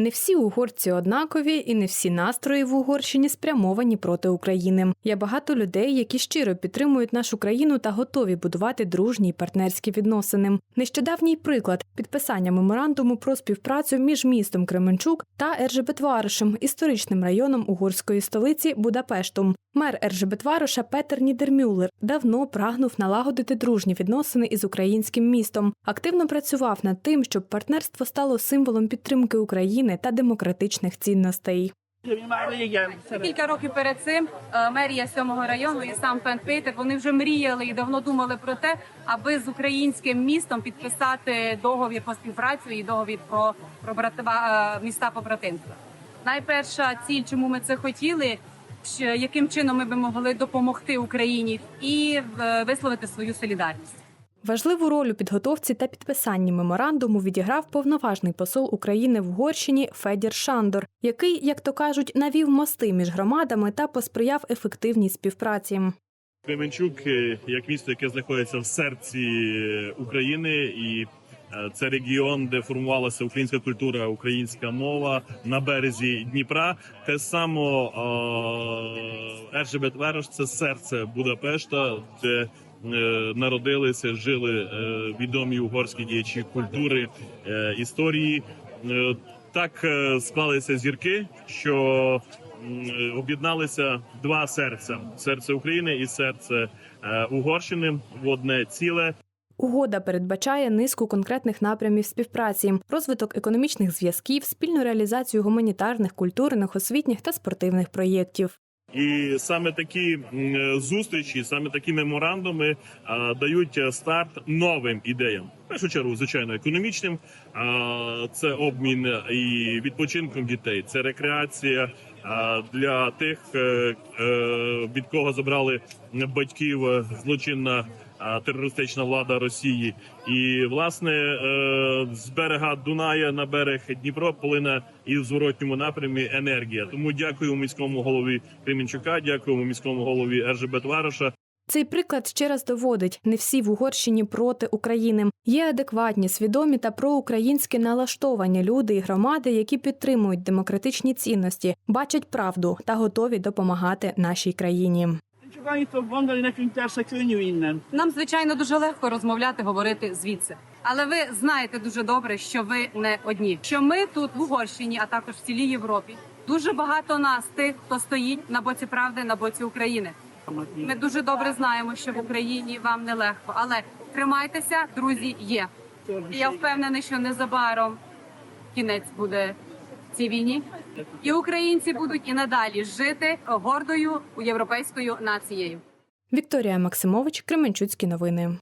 Не всі угорці однакові, і не всі настрої в Угорщині спрямовані проти України. Є багато людей, які щиро підтримують нашу країну та готові будувати дружні й партнерські відносини. Нещодавній приклад підписання меморандуму про співпрацю між містом Кременчук та Ержебетваришем, історичним районом угорської столиці Будапештом. Мер Ержебетвариша Петер Нідермюллер давно прагнув налагодити дружні відносини із українським містом. Активно працював над тим, щоб партнерство стало символом підтримки України та демократичних цінностей. Кілька років перед цим е, мерія сьомого району і сам пан Петер вони вже мріяли і давно думали про те, аби з українським містом підписати договір по співпрацю і договір про, про братива, е, міста побратимства. Найперша ціль, чому ми це хотіли, яким чином ми би могли допомогти Україні і е, висловити свою солідарність. Важливу роль у підготовці та підписанні меморандуму відіграв повноважний посол України в Угорщині Федір Шандор, який, як то кажуть, навів мости між громадами та посприяв ефективній співпраці. Кременчук е, як місто, яке знаходиться в серці е, України, і е, це регіон, де формувалася українська культура, українська мова на березі Дніпра. Те само Ержебет Верош це серце Будапешта, де е, народилися, жили е, відомі угорські діячі культури е, історії. Е, Так е, склалися зірки, що об'єдналися два серця: серце України і серце е, Угорщини в одне ціле. Угода передбачає низку конкретних напрямів співпраці: розвиток економічних зв'язків, спільну реалізацію гуманітарних, культурних, освітніх та спортивних проєктів. І саме такі е, зустрічі, саме такі меморандуми дають е, старт новим ідеям. Першу чергу, звичайно, економічним. А, це обмін і відпочинком дітей, це рекреація для тих, е, е, від кого забрали батьків е, злочинна терористична влада Росії. І власне з берега Дуная на берег Дніпро полине і в зворотньому напрямі енергія. Тому дякуємо міському голові Кременчука, дякуємо міському голові Ержебет Вароша. Цей приклад ще раз доводить: не всі в Угорщині проти України. Є адекватні, свідомі та проукраїнськи налаштовані люди і громади, які підтримують демократичні цінності, бачать правду та готові допомагати нашій країні. Нам звичайно дуже легко розмовляти, говорити звідси. Але ви знаєте дуже добре, що ви не одні. Що ми тут в Угорщині, а також в цілій Європі, дуже багато нас, тих, хто стоїть на боці правди, на боці України. Ми дуже добре знаємо, що в Україні вам нелегко, але тримайтеся, друзі, є. І я впевнений, що незабаром кінець буде цій війні, і українці будуть і надалі жити гордою європейською нацією. Вікторія Максимович, Кременчуцькі новини.